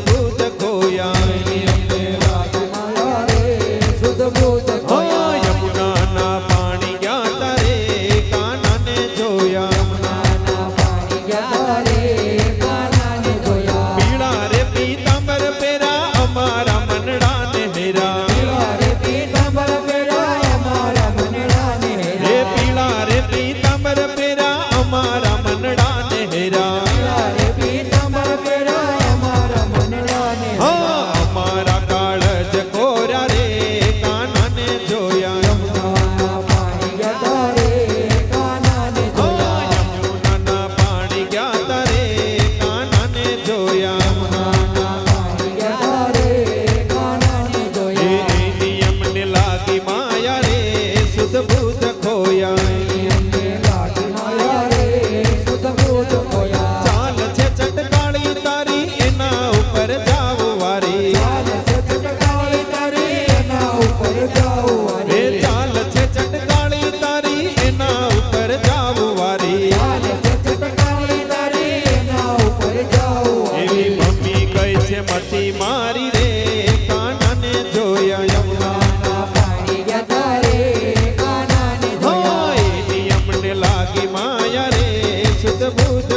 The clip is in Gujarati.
the blue. પતિ મારી રે કાનાને જોયા યમુનાના પાણી ગયા રે કાનાને જોયા. એની અમને લાગી માયા રે સુધ બુધ